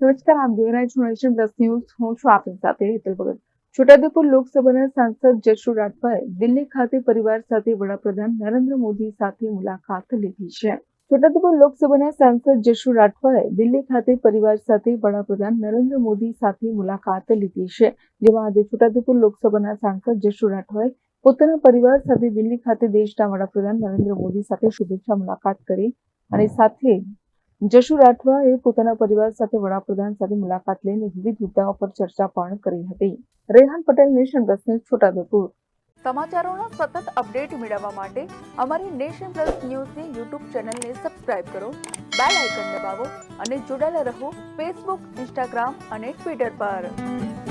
નમસ્કાર આપ જોઈ રહ્યા છો નેશન પ્લસ ન્યૂઝ હું છું આપની સાથે હેતલ ભગત. છોટાઉદેપુર લોકસભાના સાંસદ જશુ રાઠવાએ દિલ્હી ખાતે પરિવાર સાથે વડાપ્રધાન નરેન્દ્ર મોદી સાથે મુલાકાત લીધી છે. છોટાઉદેપુર લોકસભાના સાંસદ જશુ રાઠવાએ દિલ્હી ખાતે પરિવાર સાથે વડાપ્રધાન નરેન્દ્ર મોદી સાથે મુલાકાત લીધી છે. જેમાં આજે છોટાઉદેપુર લોકસભાના સાંસદ જશુ રાઠવાએ પોતાના પરિવાર સાથે દિલ્હી ખાતે દેશના વડાપ્રધાન નરેન્દ્ર મોદી સાથે શુભેચ્છા મુલાકાત કરી અને સાથે જશુ રાઠવાએ પોતાના પરિવાર સાથે વડાપ્રધાન સાથે મુલાકાત લઈને વિવિધ મુદ્દાઓ પર ચર્ચા પણ કરી હતી. Rehan Patel nation plus news Chhotaudepur. સમાચારોના સતત અપડેટ મેળવવા માટે અમારી નેશન પ્લસ ન્યૂઝની યુટ્યુબ ચેનલને સબસ્ક્રાઇબ કરો, બેલ આઇકન દબાવો અને જોડાયેલા રહો ફેસબુક, ઇન્સ્ટાગ્રામ અને ટ્વિટર પર.